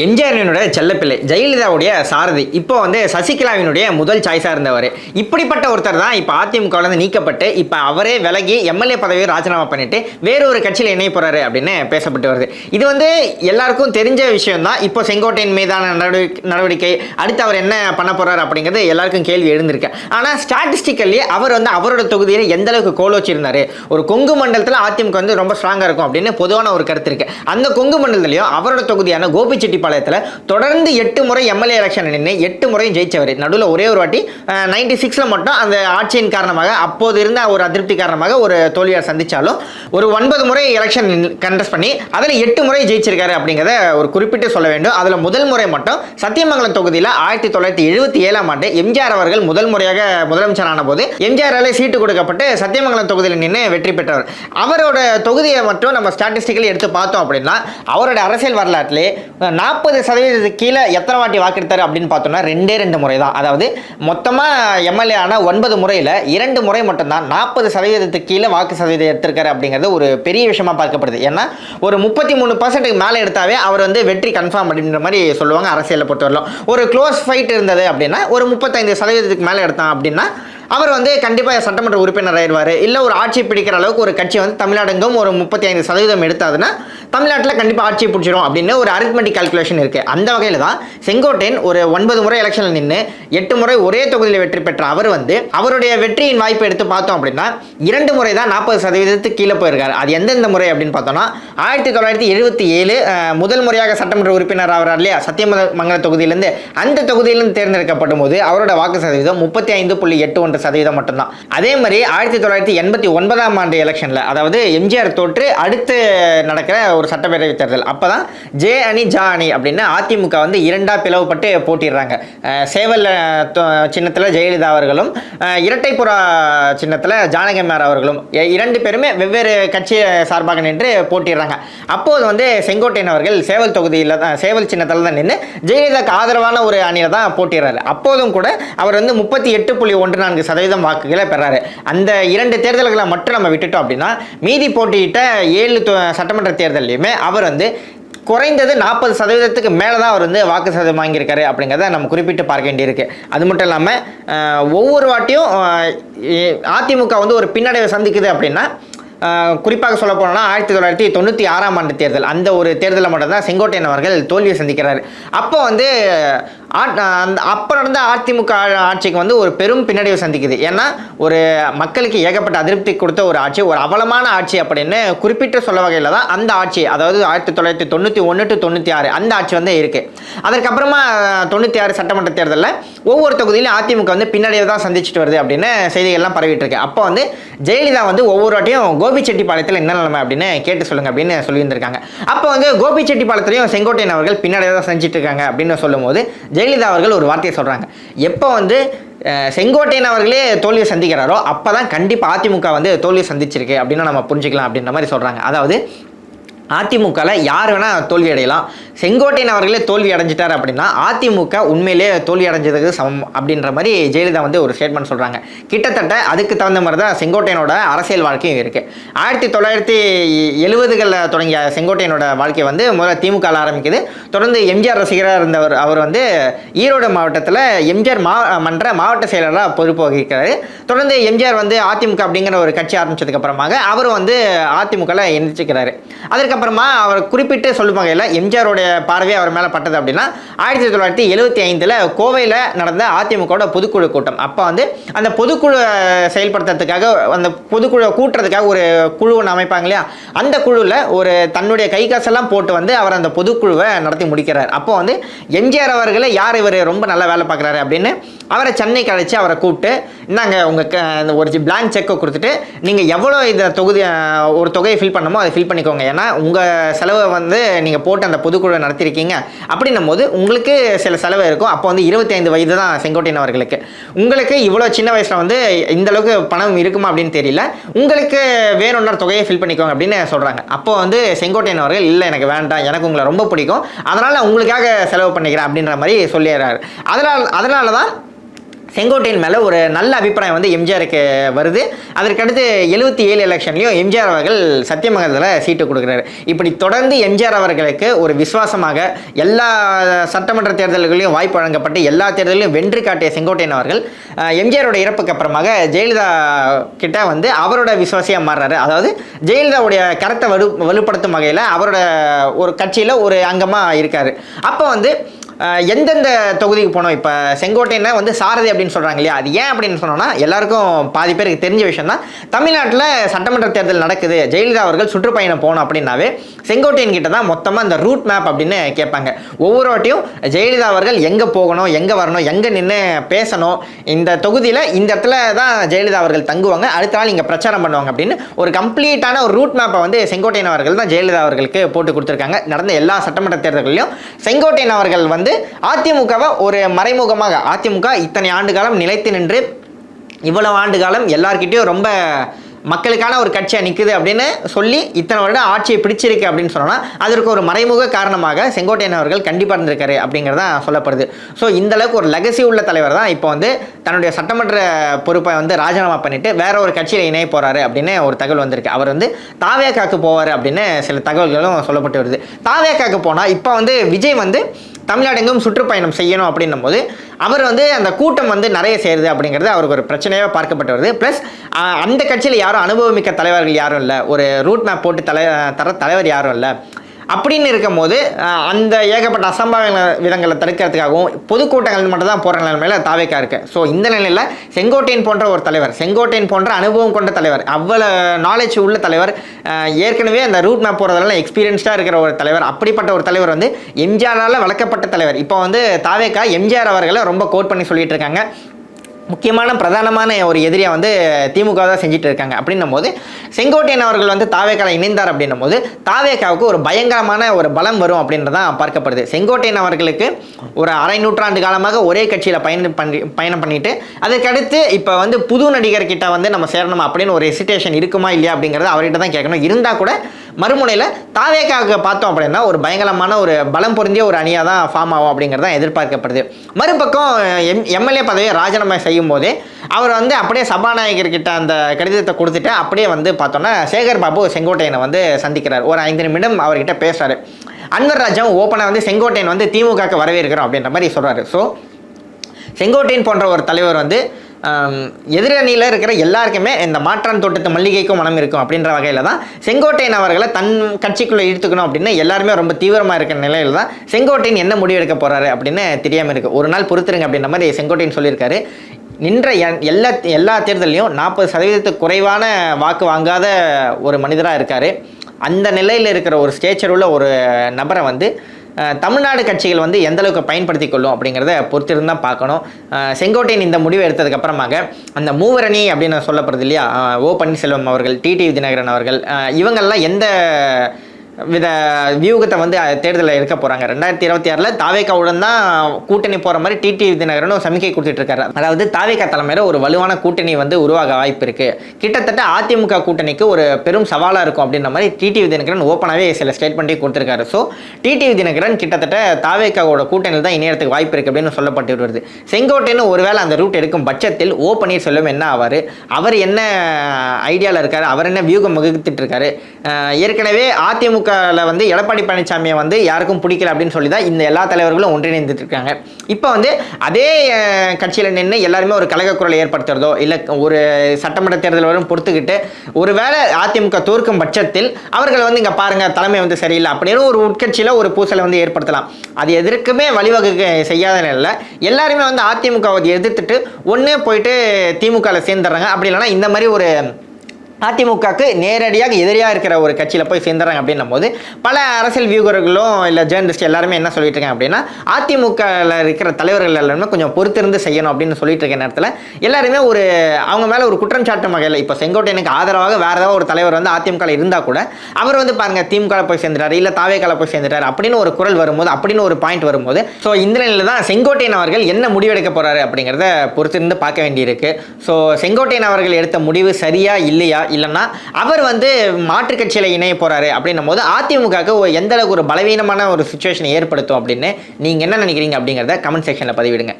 எம்ஜிஆரினுடைய செல்லப்பிள்ளை ஜெயலலிதாவுடைய சாரதி. இப்போ வந்து சசிகலாவினுடைய முதல் சாய்ஸாக இருந்தவர். இப்படிப்பட்ட ஒருத்தர் தான் இப்போ அதிமுகவிலேருந்து நீக்கப்பட்டு இப்போ அவரே விலகி எம்எல்ஏ பதவியை ராஜினாமா பண்ணிட்டு வேறொரு கட்சியில் இணைய போகிறாரு அப்படின்னு பேசப்பட்டு வருது. இது வந்து எல்லாருக்கும் தெரிஞ்ச விஷயம் தான். இப்போ செங்கோட்டையின் மீதான நடவடிக்கை நடவடிக்கை அடுத்து அவர் என்ன பண்ண போகிறார் அப்படிங்கிறது எல்லாருக்கும் கேள்வி எழுந்திருக்கு. ஆனால் ஸ்டாட்டிஸ்டிக்கலி அவர் வந்து அவரோட தொகுதியில் எந்த அளவுக்கு கோல் வச்சிருந்தார்? ஒரு கொங்கு மண்டலத்தில் அதிமுக வந்து ரொம்ப ஸ்ட்ராங்காக இருக்கும் அப்படின்னு பொதுவான ஒரு கருத்து இருக்குது அந்த கொங்கு மண்டலத்திலையும் அவரோட தொகுதியான கோபிச்செட்டி கோபிச்செட்டிப்பாளையத்தில் தொடர்ந்து எட்டு முறை எம்எல்ஏ எலெக்ஷன் நின்று எட்டு முறையும் ஜெயிச்சவர். நடுவில் ஒரே ஒரு வாட்டி நைன்டி சிக்ஸில் மட்டும் அந்த ஆட்சியின் காரணமாக அப்போது இருந்த ஒரு அதிருப்தி காரணமாக ஒரு தோல்வியார் சந்திச்சாலும் ஒரு ஒன்பது முறை எலெக்ஷன் கண்டஸ்ட் பண்ணி அதில் எட்டு முறை ஜெயிச்சிருக்காரு அப்படிங்கிறத ஒரு குறிப்பிட்டு சொல்ல வேண்டும். அதில் முதல் முறை மட்டும் சத்தியமங்கலம் தொகுதியில் ஆயிரத்தி தொள்ளாயிரத்தி எழுபத்தி ஏழாம் ஆண்டு எம்ஜிஆர் அவர்கள் முதல் முறையாக முதலமைச்சர் ஆனபோது எம்ஜிஆர் எம்ஜிஆரால் சீட்டு கொடுக்கப்பட்டு சத்தியமங்கலம் தொகுதியில் நின்று வெற்றி பெற்றவர். அவரோட தொகுதியை மட்டும் நம்ம ஸ்டாட்டிஸ்டிக்கலி எடுத்து பார்த்தோம் அப்படின்னா அவரோட அரசியல் வரலாற்றிலே நாற்பது சதவீதத்துக்கு கீழே எத்தனை வாட்டி வாக்கெடுத்தார் அப்படின்னு பார்த்தோம்னா ரெண்டே ரெண்டு முறை தான் அதாவது மொத்தமாக எம்எல்ஏ ஆன ஒன்பது முறையில் இரண்டு முறை மட்டும்தான் நாற்பது சதவீதத்துக்கு கீழே வாக்கு சதவீதம் எடுத்திருக்காரு அப்படிங்கிறது ஒரு பெரிய விஷயமா பார்க்கப்படுது. ஏன்னா ஒரு முப்பத்தி மூணு பர்சன்ட்டுக்கு மேலே எடுத்தாவே அவர் வந்து வெற்றி கன்ஃபார்ம் அப்படின்ற மாதிரி சொல்லுவாங்க அரசியலை பொறுத்தவரையிலும். ஒரு க்ளோஸ் ஃபைட் இருந்தது அப்படின்னா ஒரு முப்பத்தைந்து சதவீதத்துக்கு மேலே எடுத்தான் அப்படின்னா அவர் வந்து கண்டிப்பாக சட்டமன்ற உறுப்பினர் ஆயிடுவார். இல்லை ஒரு ஆட்சி பிடிக்கிற அளவுக்கு ஒரு கட்சி வந்து தமிழ்நாடுங்கும் ஒரு முப்பத்தி ஐந்து சதவீதம் எடுத்தாதுன்னா தமிழ்நாட்டில் கண்டிப்பாக ஆட்சி பிடிச்சிரும் அப்படின்னு ஒரு அரித்மெட்டிக் கால்குலேஷன் இருக்குது அந்த வகையில் தான் செங்கோட்டையன் ஒரு ஒன்பது முறை எலெக்ஷனில் நின்று எட்டு முறை ஒரே தொகுதியில் வெற்றி பெற்ற அவர் வந்து அவருடைய வெற்றியின் வாய்ப்பை எடுத்து பார்த்தோம் அப்படின்னா இரண்டு முறை தான் நாற்பது சதவீதத்துக்கு கீழே போயிருக்காரு. அது எந்தெந்த முறை அப்படின்னு பார்த்தோம்னா ஆயிரத்தி தொள்ளாயிரத்தி எழுபத்தி ஏழு முதல் முறையாக சட்டமன்ற உறுப்பினர் ஆகிறார் இல்லையா? சத்தியமங்கல தொகுதியிலேருந்து அந்த தொகுதியிலிருந்து தேர்ந்தெடுக்கப்படும் போது அவரோட வாக்கு சதவீதம் முப்பத்தி ஐந்து புள்ளி எட்டு ஒன்று சதவீதம் மட்டும்தான். அதே மாதிரி ஆயிரத்தி தொள்ளாயிரத்தி எண்பத்தி ஒன்பதாம் ஆண்டு எலெக்ஷனில் அதாவது எம்ஜிஆர் தோற்று அடுத்து நடக்கிற ஒரு சட்டப்பேரவை தேர்தல் அப்போ தான் ஜே அணி ஜா அணி அப்படின்னு அதிமுக வந்து இரண்டாக பிளவுபட்டு போட்டிடுறாங்க. சேவல் சின்னத்தில் ஜெயலலிதா அவர்களும் இரட்டைப்புறா சின்னத்தில் ஜானகிமார் அவர்களும் இரண்டு பேருமே வெவ்வேறு கட்சி சார்பாக நின்று போட்டிடுறாங்க. அப்போது வந்து செங்கோட்டையன் அவர்கள் சேவல் தொகுதியில் தான் சேவல் சின்னத்தில் தான் நின்று ஜெயலலிதாக்கு ஆதரவான ஒரு அணியில் தான் போட்டிடுறாரு. அப்போதும் கூட அவர் வந்து முப்பத்தி எட்டு புள்ளி ஒன்று நான்கு சதவீதம் வாக்குகளை பெறாரு. அந்த இரண்டு தேர்தல்களை மட்டும் நம்ம விட்டுட்டோம் அப்படின்னா மீதி போட்டியிட்ட ஏழு தொ- சட்டமன்ற தேர்தல்லையுமே அவர் வந்து குறைந்தது நாற்பது சதவீதத்துக்கு மேலே தான் அவர் வந்து வாக்கு சதவீதம் வாங்கியிருக்காரு அப்படிங்கிறத நம்ம குறிப்பிட்டு பார்க்க வேண்டியிருக்கு. அது மட்டும் இல்லாமல் ஒவ்வொரு வாட்டியும் அதிமுக வந்து ஒரு பின்னடைவை சந்திக்குது அப்படின்னா குறிப்பாக சொல்ல போனோம்னா ஆயிரத்தி தொள்ளாயிரத்தி தொண்ணூற்றி ஆறாம் ஆண்டு தேர்தல். அந்த ஒரு தேர்தலில் மட்டும்தான் செங்கோட்டையன் அவர்கள் தோல்வியை சந்திக்கிறார். அப்போ வந்து அப்போ நடந்த அதிமுக ஆ- ஆட்சிக்கு வந்து ஒரு பெரும் பின்னடைவு சந்திக்குது. ஏன்னா ஒரு மக்களுக்கு ஏகப்பட்ட அதிருப்தி கொடுத்த ஒரு ஆட்சி ஒரு அவலமான ஆட்சி அப்படின்னு குறிப்பிட்டு சொல்ல வகையில் தான் அந்த ஆட்சி அதாவது ஆயிரத்தி தொள்ளாயிரத்தி தொண்ணூற்றி ஒன்று டு தொண்ணூற்றி ஆறு அந்த ஆட்சி வந்து இருக்குது அதற்கப்புறமா தொண்ணூற்றி ஆறு சட்டமன்ற தேர்தலில் ஒவ்வொரு தொகுதியிலும் அதிமுக வந்து பின்னடைவு தான் சந்திச்சுட்டு வருது அப்படின்னு செய்திகள்லாம் பரவிட்டு இருக்கு. அப்போ வந்து ஜெயலலிதா வந்து ஒவ்வொரு வாட்டியும் கோபிச்செட்டிப்பாளையத்தில் என்ன நிலைமை அப்படின்னு கேட்டு சொல்லுங்க அப்படின்னு சொல்லியிருந்திருக்காங்க. அப்போ வந்து கோபிச்செட்டிப்பாளையத்திலையும் செங்கோட்டையன் அவர்கள் பின்னடைவு தான் செஞ்சுட்டு இருக்காங்க அப்படின்னு சொல்லும்போது ஜெயலலிதா அவர்கள் ஒரு வார்த்தையை சொல்கிறாங்க எப்போ வந்து செங்கோட்டையன் அவர்களே தோல்வியை சந்திக்கிறாரோ அப்போ தான் கண்டிப்பாக அதிமுக வந்து தோல்வியை சந்திச்சிருக்கு அப்படின்னு நம்ம புரிஞ்சுக்கலாம் அப்படின்ற மாதிரி சொல்கிறாங்க அதாவது அதிமுகவில் யார் வேணால் தோல்வி அடையலாம். செங்கோட்டையன் அவர்களே தோல்வி அடைஞ்சிட்டார் அப்படின்னா அதிமுக உண்மையிலே தோல்வி அடைஞ்சதுக்கு சமம் அப்படின்ற மாதிரி ஜெயலலிதா வந்து ஒரு ஸ்டேட்மெண்ட் சொல்கிறாங்க கிட்டத்தட்ட அதுக்கு தகுந்த மாதிரி தான் செங்கோட்டையனோட அரசியல் வாழ்க்கையும் இருக்குது ஆயிரத்தி தொள்ளாயிரத்தி எழுபதுகளில் தொடங்கிய செங்கோட்டையனோட வாழ்க்கை வந்து முதல்ல திமுக ஆரம்பிக்குது. தொடர்ந்து எம்ஜிஆர் ரசிகராக இருந்தவர் அவர் வந்து ஈரோடு மாவட்டத்தில் எம்ஜிஆர் மா மன்ற மாவட்ட செயலராக பொறுப்பு வகிக்கிறார் தொடர்ந்து எம்ஜிஆர் வந்து அதிமுக அப்படிங்கிற ஒரு கட்சி ஆரம்பிச்சதுக்கு அப்புறமாக அவர் வந்து அதிமுகவில் எந்திரிச்சுக்கிறாரு அதற்கப்புறம் அவர் குறிப்பிட்டு சொல்லுவாங்க இல்லை எம்ஜிஆருடைய பார்வை அவர் மேலே பட்டது அப்படின்னா ஆயிரத்தி தொள்ளாயிரத்தி எழுபத்தி ஐந்தில் கோவையில் நடந்த அதிமுகவோட பொதுக்குழு கூட்டம். அப்போ வந்து அந்த பொதுக்குழு செயல்படுத்துறதுக்காக அந்த பொதுக்குழு கூட்டுறதுக்காக ஒரு குழு ஒன்று அமைப்பாங்க இல்லையா? அந்த குழுவில் ஒரு தன்னுடைய கை காசெல்லாம் போட்டு வந்து அவர் அந்த பொதுக்குழுவை நடத்தி முடிக்கிறார். அப்போ வந்து எம்ஜிஆர் அவர்களை யார் இவர் ரொம்ப நல்லா வேலை பார்க்குறாரு அப்படின்னு அவரை சென்னைக்கு அழைச்சி அவரை கூப்பிட்டு இந்தாங்க உங்கள் ஒரு பிளாங்க் செக்கை கொடுத்துட்டு நீங்கள் எவ்வளோ இந்த தொகுதி ஒரு தொகையை ஃபில் பண்ணமோ அதை ஃபில் பண்ணிக்கோங்க. ஏன்னா உங்கள் செலவை வந்து நீங்கள் போட்டு அந்த பொதுக்குழுவை நடத்திருக்கீங்க. அப்படின்னும் போது உங்களுக்கு சில செலவு இருக்கும். அப்போ வந்து இருபத்தி ஐந்து வயது தான் செங்கோட்டையன் அவர்களுக்கு. உங்களுக்கு இவ்வளோ சின்ன வயசில் வந்து இந்த அளவுக்கு பணம் இருக்குமா அப்படின்னு தெரியல. உங்களுக்கு வேணும்னா தொகையை ஃபில் பண்ணிக்கோங்க அப்படின்னு சொல்கிறாங்க அப்போ வந்து செங்கோட்டையன் அவர்கள் இல்லை எனக்கு வேண்டாம். எனக்கு உங்களை ரொம்ப பிடிக்கும். அதனால் உங்களுக்காக செலவு பண்ணிக்கிறேன். அப்படின்ற மாதிரி சொல்லிடுறாரு. அதனால் அதனால தான் செங்கோட்டையின் மேலே ஒரு நல்ல அபிப்பிராயம் வந்து எம்ஜிஆருக்கு வருது. அதற்கடுத்து எழுபத்தி ஏழு எலெக்ஷன்லையும் எம்ஜிஆர் அவர்கள் சத்தியமங்கலத்தில் சீட்டு கொடுக்குறாரு. இப்படி தொடர்ந்து எம்ஜிஆர் அவர்களுக்கு ஒரு விசுவாசமாக எல்லா சட்டமன்ற தேர்தல்களையும் வாய்ப்பு வழங்கப்பட்டு எல்லா தேர்தலையும் வென்று காட்டிய செங்கோட்டையன் அவர்கள் எம்ஜிஆரோட இறப்புக்கு அப்புறமாக ஜெயலலிதா கிட்ட வந்து அவரோட விசுவாசியாக மாறுறாரு. அதாவது ஜெயலலிதாவுடைய கரத்தை வலு வலுப்படுத்தும் வகையில் அவரோட ஒரு கட்சியில் ஒரு அங்கமாக இருக்கார். அப்போ வந்து எந்தெந்த தொகுதிக்கு போனோம்? இப்போ செங்கோட்டையனை வந்து சாரதி அப்படின்னு சொல்கிறாங்க இல்லையா? அது ஏன் அப்படின்னு சொன்னோன்னா எல்லாருக்கும் பாதி பேருக்கு தெரிஞ்ச விஷயம் தான் தமிழ்நாட்டில் சட்டமன்ற தேர்தல் நடக்குது. ஜெயலலிதா அவர்கள் சுற்றுப்பயணம் போகணும் அப்படின்னாவே செங்கோட்டையன் கிட்ட தான் மொத்தமாக இந்த ரூட் மேப் அப்படின்னு கேட்பாங்க. ஒவ்வொரு வாட்டியும் ஜெயலலிதா அவர்கள் எங்கே போகணும் எங்கே வரணும் எங்கே நின்று பேசணும் இந்த தொகுதியில் இந்த இடத்துல தான் ஜெயலலிதா அவர்கள் தங்குவாங்க. அடுத்த நாள் இங்கே பிரச்சாரம் பண்ணுவாங்க அப்படின்னு ஒரு கம்ப்ளீட்டான ஒரு ரூட் மேப்பை வந்து செங்கோட்டையன் அவர்கள் தான் ஜெயலலிதா அவர்களுக்கு போட்டு கொடுத்துருக்காங்க. நடந்த எல்லா சட்டமன்ற தேர்தல்களையும் செங்கோட்டையன் அவர்கள் வந்து அதிமுகவை ஒரு மறைமுகமாக அதிமுக இத்தனை ஆண்டு காலம் நிலைத்து நின்று இவ்வளவு ஆண்டு காலம் எல்லார்கிட்டேயும் ரொம்ப மக்களுக்கான ஒரு கட்சியாக நிற்குது அப்படின்னு சொல்லி இத்தனை வருடம் ஆட்சியை பிடிச்சிருக்கு அப்படின்னு சொன்னோன்னா அதற்கு ஒரு மறைமுக காரணமாக செங்கோட்டையன் அவர்கள் கண்டிப்பாக இருந்திருக்காரு அப்படிங்கிறதா சொல்லப்படுது. ஸோ இந்த அளவுக்கு ஒரு லெகசி உள்ள தலைவர் தான் இப்போ வந்து தன்னுடைய சட்டமன்ற பொறுப்பை வந்து ராஜினாமா பண்ணிட்டு வேற ஒரு கட்சியில் இணைய போகிறாரு அப்படின்னு ஒரு தகவல் வந்திருக்கு. அவர் வந்து தாவேக்காக்கு போவார் அப்படின்னு சில தகவல்களும் சொல்லப்பட்டு வருது. தாவேக்காக்கு போனால் இப்போ வந்து விஜய் வந்து தமிழ்நாடு எங்கும் சுற்றுப்பயணம் செய்யணும் அப்படின்னும் போது அவர் வந்து அந்த கூட்டம் வந்து நிறைய சேருது அப்படிங்கிறது அவருக்கு ஒரு பிரச்சனையாக பார்க்கப்பட்டு வருது. ப்ளஸ் அந்த கட்சியில் யாரும் அனுபவமிக்க தலைவர்கள் யாரும் இல்லை. ஒரு ரூட் மேப் போட்டு தலை தர தலைவர் யாரும் இல்லை. அப்படின்னு இருக்கும்போது அந்த ஏகப்பட்ட அசம்பாவித விதங்களை தடுக்கிறதுக்காகவும் பொதுக்கூட்டங்கள் மட்டும் தான் போகிற நிலைமையில தாவேக்கா இருக்கு. ஸோ இந்த நிலையில் செங்கோட்டையன் போன்ற ஒரு தலைவர் செங்கோட்டையன் போன்ற அனுபவம் கொண்ட தலைவர் அவ்வளோ நாலேஜ் உள்ள தலைவர் ஏற்கனவே அந்த ரூட் மேப் போகிறதெல்லாம் எக்ஸ்பீரியன்ஸ்டாக இருக்கிற ஒரு தலைவர் அப்படிப்பட்ட ஒரு தலைவர் வந்து எம்ஜிஆரால் வளர்க்கப்பட்ட தலைவர். இப்போ வந்து தாவேக்கா எம்ஜிஆர் அவர்களை ரொம்ப கோட் பண்ணி சொல்லிட்டு இருக்காங்க. முக்கியமான பிரதானமான ஒரு எதிரியை வந்து திமுக தான் செஞ்சுட்டு இருக்காங்க அப்படின்னும் போது செங்கோட்டையன் அவர்கள் வந்து தாவேக்கால இணைந்தார் அப்படின்னும் போது தாவேக்காவுக்கு ஒரு பயங்கரமான ஒரு பலம் வரும் அப்படின்றதான் பார்க்கப்படுது. செங்கோட்டையன் அவர்களுக்கு ஒரு அரை நூற்றாண்டு காலமாக ஒரே கட்சியில் பயணம் பண்ணி பயணம் பண்ணிட்டு அதுக்கடுத்து இப்போ வந்து புது நடிகர்கிட்ட வந்து நம்ம சேரணும் அப்படின்னு ஒரு ஹெசிடேஷன் இருக்குமா இல்லையா அப்படிங்கிறத அவர்கிட்ட தான் கேட்கணும். இருந்தால் கூட மறுமுனையில் தாவேக்காக பார்த்தோம் அப்படின்னா ஒரு பயங்கரமான ஒரு பலம் பொருந்திய ஒரு அணியாக தான் ஃபார்ம் ஆகும் அப்படிங்கிறது தான் எதிர்பார்க்கப்படுது. மறுபக்கம் எம் எம்எல்ஏ பதவியை ராஜினாமா செய்யும் போது அவர் வந்து அப்படியே சபாநாயகர்கிட்ட அந்த கடிதத்தை கொடுத்துட்டு அப்படியே வந்து பார்த்தோன்னா சேகர் பாபு செங்கோட்டையனை வந்து சந்திக்கிறார். ஒரு ஐந்து நிமிடம் அவர்கிட்ட பேசுறாரு. அன்வர் ராஜாவும் ஓப்பனாக வந்து செங்கோட்டையன் வந்து திமுகக்கு வரவேற்கிறோம் அப்படின்ற மாதிரி சொல்கிறாரு ஸோ செங்கோட்டையன் போன்ற ஒரு தலைவர் வந்து எதிரணியில் இருக்கிற எல்லாருக்குமே இந்த மாற்றான் தோட்டத்து மல்லிகைக்கும் மனம் இருக்கும் அப்படின்ற வகையில் தான் செங்கோட்டையன் அவர்களை தன் கட்சிக்குள்ளே இழுத்துக்கணும் அப்படின்னு எல்லாருமே ரொம்ப தீவிரமாக இருக்கிற நிலையில் தான் செங்கோட்டையன் என்ன முடிவு எடுக்க அப்படின்னு தெரியாமல் இருக்குது ஒரு நாள் பொறுத்துருங்க அப்படின்ற மாதிரி செங்கோட்டையன் சொல்லியிருக்காரு. நின்ற எல்லா எல்லா தேர்தலையும் நாற்பது சதவீதத்துக்கு குறைவான வாக்கு வாங்காத ஒரு மனிதராக இருக்கார். அந்த நிலையில் இருக்கிற ஒரு ஸ்டேச்சர் உள்ள ஒரு நபரை வந்து தமிழ்நாடு கட்சிகள் வந்து எந்த அளவுக்கு பயன்படுத்தி கொள்ளும் அப்படிங்கிறத பொறுத்திருந்து தான் பார்க்கணும். செங்கோட்டையன் இந்த முடிவு எடுத்ததுக்கு அப்புறமாக அந்த மூவரணி அப்படின்னு சொல்லப்படுறது இல்லையா? ஓ பன்னீர்செல்வம் அவர்கள் டிடி தினகரன் அவர்கள் இவங்கள்லாம் இவங்கெல்லாம் எந்த வித வியூகத்தை வந்து தேர்தலில் இருக்க போகிறாங்க ரெண்டாயிரத்தி இருபத்தி ஆறில் தாவேக்காவுடன் தான் கூட்டணி போகிற மாதிரி டிடிவி தினகரனும் ஒரு சமிக்கை கொடுத்துட்டு இருக்காரு அதாவது தாவேக்கா தலைமையில் ஒரு வலுவான கூட்டணி வந்து உருவாக வாய்ப்பு இருக்குது கிட்டத்தட்ட அதிமுக கூட்டணிக்கு ஒரு பெரும் சவாலாக இருக்கும் அப்படின்ற மாதிரி டிடிவி தினகரன் ஓப்பனாகவே சில ஸ்டேட்மெண்ட்டே கொடுத்துருக்காரு. ஸோ டிடிவி தினகரன் கிட்டத்தட்ட தாவேக்காவோட கூட்டணியில் தான் இணையத்துக்கு வாய்ப்பு இருக்குது அப்படின்னு சொல்லப்பட்டு வருது. செங்கோட்டைன்னு ஒருவேளை அந்த ரூட் எடுக்கும் பட்சத்தில் ஓ பன்னீர்செல்வம் என்ன ஆவார்? அவர் என்ன ஐடியாவில் இருக்கார்? அவர் என்ன வியூகம் வகுத்துட்டு இருக்காரு ஏற்கனவே அதிமுக திமுகவில் வந்து எடப்பாடி பழனிசாமியை வந்து யாருக்கும் பிடிக்கல அப்படின்னு சொல்லி தான் இந்த எல்லா தலைவர்களும் ஒன்றிணைந்துட்டு இருக்காங்க. இப்போ வந்து அதே கட்சியில் நின்று எல்லாருமே ஒரு கழக குரலை ஏற்படுத்துறதோ இல்லை ஒரு சட்டமன்ற தேர்தல் வரும் பொறுத்துக்கிட்டு ஒருவேளை அதிமுக தோற்கும் பட்சத்தில் அவர்கள் வந்து இங்கே பாருங்கள் தலைமை வந்து சரியில்லை அப்படின்னு ஒரு உட்கட்சியில் ஒரு பூசலை வந்து ஏற்படுத்தலாம். அது எதற்குமே வழிவகை செய்யாத நிலையில் எல்லாருமே வந்து அதிமுகவை எதிர்த்துட்டு ஒன்றே போயிட்டு திமுகவில் சேர்ந்துடுறாங்க. அப்படி இல்லைன்னா இந்த மாதிரி ஒரு அதிமுகவுக்கு நேரடியாக எதிரியாக இருக்கிற ஒரு கட்சியில் போய் சேர்ந்துறாங்க அப்படின்னும் போது பல அரசியல் வியூகர்களும் இல்லை ஜேர்னலிஸ்ட் எல்லாருமே என்ன சொல்லிட்டு இருக்காங்க அப்படின்னா அதிமுகவில் இருக்கிற தலைவர்கள் எல்லாருமே கொஞ்சம் பொறுத்திருந்து செய்யணும் அப்படின்னு சொல்லிட்டு இருக்க நேரத்தில் எல்லாருமே ஒரு அவங்க மேலே ஒரு குற்றம் சாட்டும் வகையில் இப்போ செங்கோட்டையனுக்கு ஆதரவாக வேறு ஏதாவது ஒரு தலைவர் வந்து அதிமுகவில் இருந்தால் கூட அவர் வந்து பாருங்க திமுக போய் சேர்ந்துட்டார் இல்லை தாவேக்கால போய் சேர்ந்துட்டார் அப்படின்னு ஒரு குரல் வரும்போது அப்படின்னு ஒரு பாயிண்ட் வரும்போது ஸோ இந்த நிலையில் தான் செங்கோட்டையன் அவர்கள் என்ன முடிவெடுக்க போகிறாரு அப்படிங்கிறத பொறுத்திருந்து பார்க்க வேண்டியிருக்கு. ஸோ செங்கோட்டையன் அவர்கள் எடுத்த முடிவு சரியா இல்லையா இல்லைன்னா அவர் வந்து மாற்றுக் கட்சியில் இணைய போகிறாரு அப்படின்னும் போது அதிமுகவுக்கு எந்தளவுக்கு எந்த அளவுக்கு ஒரு பலவீனமான ஒரு சுச்சுவேஷனை ஏற்படுத்தும் அப்படின்னு நீங்கள் என்ன நினைக்கிறீங்க அப்படிங்கிறத கமெண்ட் செக்ஷனில் பதிவிடுங்க.